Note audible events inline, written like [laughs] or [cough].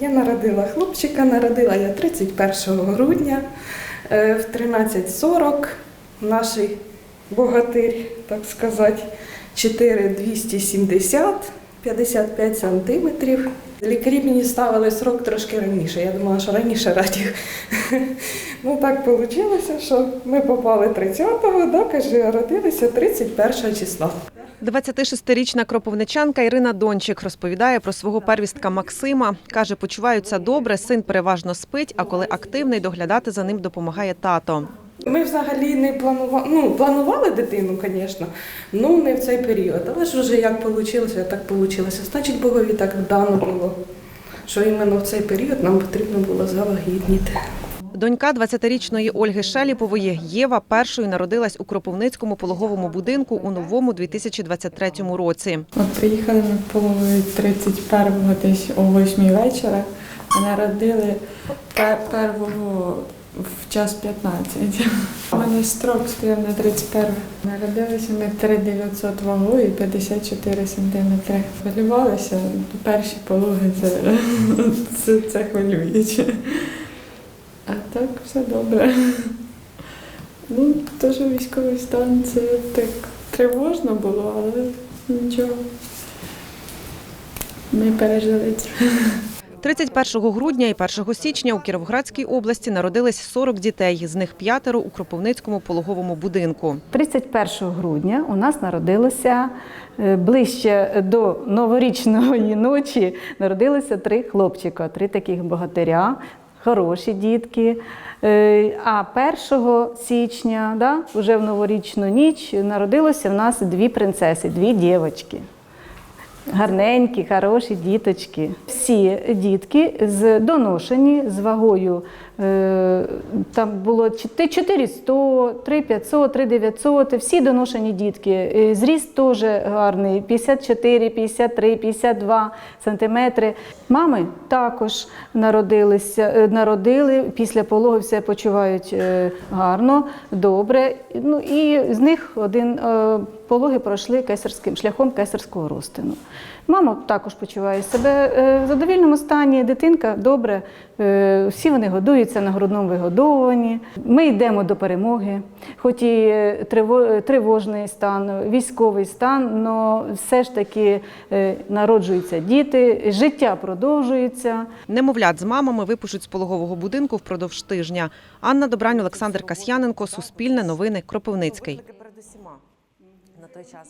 Я народила хлопчика, народила я 31 грудня е, в 13.40. Наш богатир, так сказати, 4270, 55 сантиметрів. Лікарі мені ставили срок трошки раніше. Я думала, що раніше радів. [laughs] Ну так вийшло, що ми попали 30-го, да, каже, родилися 31 числа. 26-річна кропивничанка Ірина Дончик розповідає про свого первістка Максима. Каже, почуваються добре, син переважно спить, а коли активний, доглядати за ним допомагає тато. Ми взагалі не планували, ну, планували дитину, звісно, ну не в цей період. Але ж вже як вийшло, так вийшло. Значить, Богові так дано було, що іменно в цей період нам потрібно було завагітніти. Донька 20-річної Ольги Шеліпової Єва першою народилась у Кропивницькому пологовому будинку у новому 2023 році. От приїхали ми половину 31-го десь о 8 вечора. а Народили пер- первого в час 15. У мене строк стояв на 31. Народилися ми 3900 вагою і 54 сантиметри. Хвилювалися, перші пологи це, це, це хвилююче. А так все добре. Ну, теж військовий стан це так тривожно було, але нічого. Ми пережили це. 31 грудня і 1 січня у Кіровоградській області народились 40 дітей, з них п'ятеро у Кропивницькому пологовому будинку. 31 грудня у нас народилося е, ближче до новорічної ночі. Народилося три хлопчика, три таких богатиря, хороші дітки. Е, А 1 січня, да, вже в новорічну ніч, народилося в нас дві принцеси, дві дівчатки. Гарненькі, хороші діточки. Всі дітки доношені з вагою. Е, Там було 400, 3500, 3900, всі доношені дітки. Е, Зріст теж гарний 54, 53, 52 сантиметри. Мами також народилися, е, народили після пологи все почувають гарно, добре. Ну і з них один пологи пройшли кесарським шляхом кесарського розтину. Мама також почуває себе в задовільному стані, дитинка добре, всі вони годуються на грудному вигодовуванні. Ми йдемо до перемоги, хоч і е, тривожний стан, військовий стан, але все ж таки е, народжуються діти, життя продовжується. Немовлят з мамами випишуть з пологового будинку впродовж тижня. Анна Добрань, Олександр Касьяненко, Суспільне новини, Кропивницький. на той час